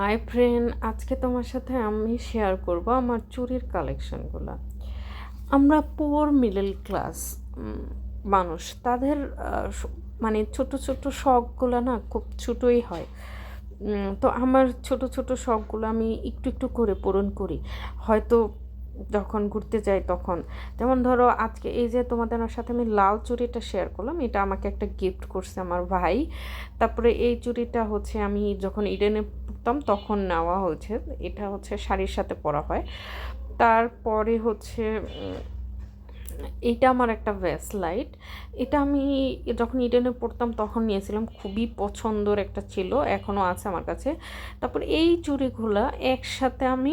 Hi friend, আজকে তোমার সাথে আমি শেয়ার করব আমার চুরির কালেকশনগুলো আমরা পুয়ার মিডল ক্লাস মানুষ, তাদের মানে ছোট ছোট শখগুলো না খুব ছোটোই হয়। তো আমার ছোট ছোট শখগুলো আমি একটু একটু করে পূরণ করি। হয়তো যখন ঘুরতে যাই তখন। যেমন ধরো আজকে এই যে তোমাদের সাথে আমি লাল চুড়িটা শেয়ার করলাম, এটা আমাকে একটা গিফট করছে আমার ভাই। তারপরে এই চুড়িটা হচ্ছে আমি যখন ইডেনে পরতাম তখন নেওয়া হয়েছে। এটা হচ্ছে শাড়ির সাথে পরা হয়। তারপরে হচ্ছে এইটা আমার একটা লাইট এটা আমি যখন ইডেনে পড়তাম তখন নিয়েছিলাম, খুবই পছন্দর একটা ছিল এখনও আছে আমার কাছে। তারপর এই চুড়িগুলো একসাথে আমি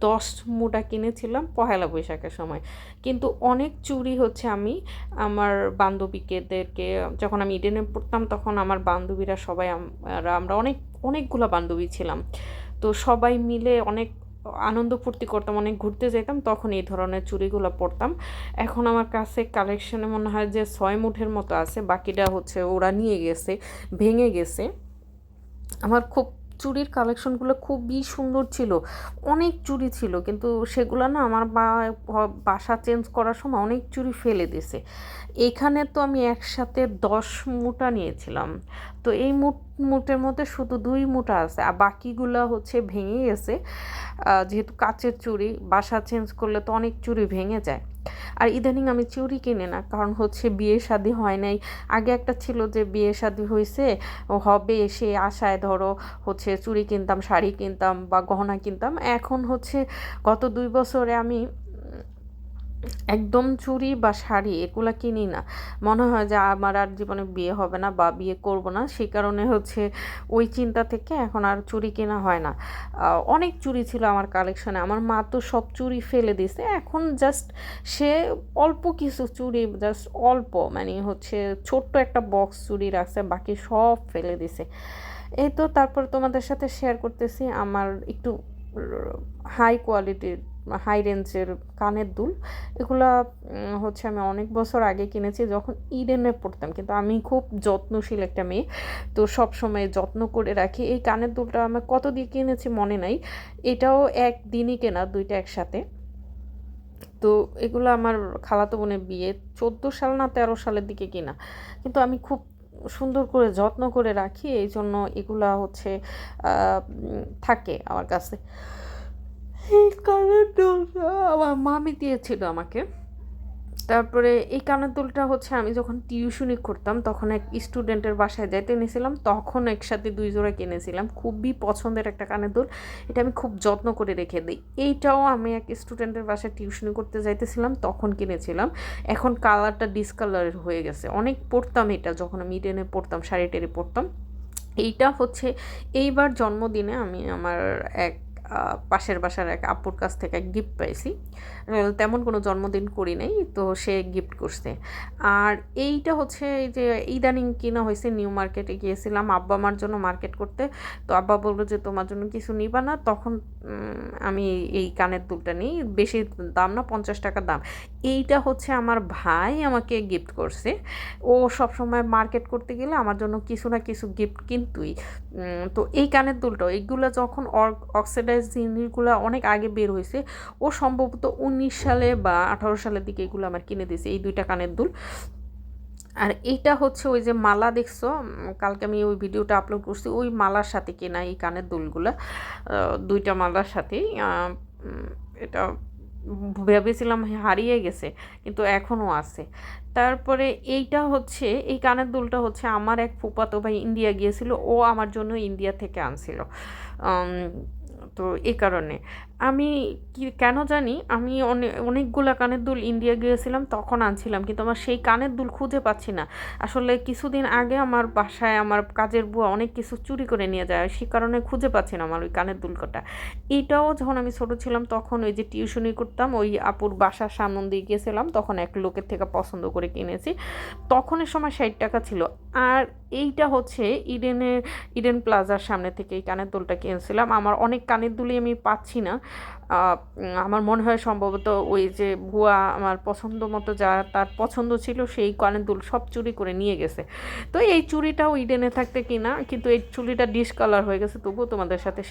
দশ মুটা কিনেছিলাম পহেলা বৈশাখের সময়। কিন্তু অনেক চুরি হচ্ছে আমি, আমার বান্ধবীকেদেরকে, যখন আমি ইডেনে পড়তাম তখন আমার বান্ধবীরা সবাই আমরা অনেক, অনেকগুলো বান্ধবী ছিলাম। তো সবাই মিলে অনেক আনন্দ ফুর্তি করতাম, অনেক ঘুরতে যেতাম তখন এই ধরনের চুড়িগুলো পরতাম এখন আমার কাছে কালেকশনে মনে হয় যে ছয় মুঠের মতো আছে, বাকিটা হচ্ছে ওরা নিয়ে গেছে, ভেঙে গেছে। আমার খুব চুড়ির কালেকশনগুলো খুবই সুন্দর ছিল। অনেক চুড়ি ছিল, কিন্তু সেগুলো না আমার বাসা চেঞ্জ করার সময় অনেক চুড়ি ফেলে দিছে এখানে তো আমি একসাথে দশ মুটা নিয়েছিলাম। তো এই মুট, মুটের মধ্যে শুধু দুই মুটা আছে, আর বাকিগুলো হচ্ছে ভেঙে গেছে। যেহেতু কাচের চুড়ি, বাসা চেঞ্জ করলে তো অনেক চুড়ি ভেঙে যায়। আর ইদানিং আমি চুরি কিনে না, কারণ হচ্ছে বিয়ে শাদী হয় নাই। আগে একটা ছিল যে বিয়ে শাদী হয়েছে হবে সে আশায় ধরো হচ্ছে চুরি কিনতাম, শাড়ি কিনতাম বা গহনা কিনতাম। এখন হচ্ছে গত দুই বছরে আমি একদম চুড়ি বা শাড়ি এগুলা কিনি না। মনে হয় যে আমার আর জীবনে বিয়ে হবে না বা বিয়ে করব না। সেই কারণে হচ্ছে ওই চিন্তা থেকে এখন আর চুড়ি কেনা হয় না। অনেক চুড়ি ছিল আমার কালেকশনে আমার মা তো সব চুড়ি ফেলে দিছে এখন জাস্ট সে অল্প কিছু চুড়ি জাস্ট অল্প মানে হচ্ছে ছোট্ট একটা বক্স চুড়ি রাখছে, বাকি সব ফেলে দিছে এই তো তারপর তোমাদের সাথে শেয়ার করতেছি। আমার একটু হাই কোয়ালিটির হাই রেঞ্জের কানের দুল। এগুলা হচ্ছে আমি অনেক বছর আগে কিনেছি, যখন ইডেনে পড়তাম। কিন্তু আমি খুব যত্নশীল একটা মেয়ে, তো সব সময় যত্ন করে রাখি। এই কানের দুলটা আমি কত দিয়ে কিনেছি মনে নাই। এটাও একদিনই কেনা, দুইটা একসাথে। তো এগুলো আমার খালাতো বোনের বিয়ে, চোদ্দ সাল না তেরো সালের দিকে কিনা। কিন্তু আমি খুব সুন্দর করে যত্ন করে রাখি এই জন্য এগুলা হচ্ছে থাকে আমার কাছে। এই কানের দুলটা। আমার মামি দিয়েছিল আমাকে। তারপরে এই কানের দুলটা হচ্ছে আমি যখন টিউশনি করতাম, তখন এক স্টুডেন্টের বাসায় যাইতে নিয়েছিলাম তখন একসাথে দুই জোড়া কিনেছিলাম। খুবই পছন্দের একটা কানের দুল। এটা আমি খুব যত্ন করে রেখে দিই। এইটাও আমি এক স্টুডেন্টের বাসায় টিউশনি করতে যাইতেছিলাম, তখন কিনেছিলাম। এখন কালারটা ডিসকালারের হয়ে গেছে। অনেক পড়তাম এটা, যখন আমি ইডেনে পড়তাম শাড়ি টেরি পরতাম। এইটা হচ্ছে এইবার জন্মদিনে আমি আমার এক পাশের বাসার এক আপুর কাছ থেকে এক গিফট পাইছি। তেমন কোনো জন্মদিন করি নাই, তো সে গিফট করছে। আর এইটা হচ্ছে এই যে ইদানিং কিনা হয়েছে নিউ মার্কেটে গিয়েছিলাম, আব্বা আমার জন্য মার্কেট করতে। তো আব্বা বলল যে, তোমার জন্য কিছু নিবা না। তখন আমি এই কানের দুলটা নিই, বেশি দাম না, পঞ্চাশ টাকা দাম। এইটা হচ্ছে আমার ভাই আমাকে গিফট করছে। ও সব সময় মার্কেট করতে গেলে আমার জন্য কিছু না কিছু গিফট কিনতুই। তো এই কানের দুলটাও এইগুলো যখন অক্সিডাইজ জিনিসগুলো অনেক আগে বের হয়েছে, ও সম্ভবত উনিশ সালে বা আঠারো সালের দিকে এগুলো আমার কিনে দিয়েছে, এই দুইটা কানের দুল। আর এইটা হচ্ছে ওই যে মালা দেখছ কালকে আমি ওই ভিডিওটা আপলোড করছি, ওই মালার সাথে কেনা এই কানের দুলগুলা। দুইটা মালার সাথেই এটা ভেবেছিলাম হারিয়ে গেছে, কিন্তু এখনও আছে। তারপরে এইটা হচ্ছে, এই কানের দুলটা হচ্ছে আমার এক ফুপাতো ভাই ইন্ডিয়া গিয়েছিল, ও আমার জন্য ইন্ডিয়া থেকে আনছিল। তো এই কারণে। আমি কি, কেন জানি আমি অনেক অনেকগুলো কানের দুল ইন্ডিয়া গিয়েছিলাম, তখন আনছিলাম, কিন্তু আমার সেই কানের দুল খুঁজে পাচ্ছি না। আসলে কিছুদিন আগে আমার বাসায় আমার কাজের বুয়া অনেক কিছু চুরি করে নিয়ে যায়, সে কারণে খুঁজে পাচ্ছি না আমার ওই কানের দুলকটা। এইটাও যখন আমি ছোটো ছিলাম, তখন ওই যে টিউশনি করতাম, ওই আপুর বাসার সামন দিয়ে গিয়েছিলাম, তখন এক লোকের থেকে পছন্দ করে কিনেছি। তখনের সময় ষাট টাকা ছিল। আর এইটা হচ্ছে ইডেনের ইডেন প্লাজার সামনে থেকে এই কানের দুলটা কিনেছিলাম। আমার অনেক কানের দুলই আমি পাচ্ছি না। আমার মনে হয় সম্ভবত ওই যে ভুয়া আমার পছন্দ মতো যা তার পছন্দ ছিল সেই কানের দুল সব চুরি করে নিয়ে গেছে। তো এই চুরিটাও ইডেনে থাকতে কিনা, কিন্তু এই চুরিটা ডিসকালার হয়ে গেছে, তবুও তোমাদের সাথে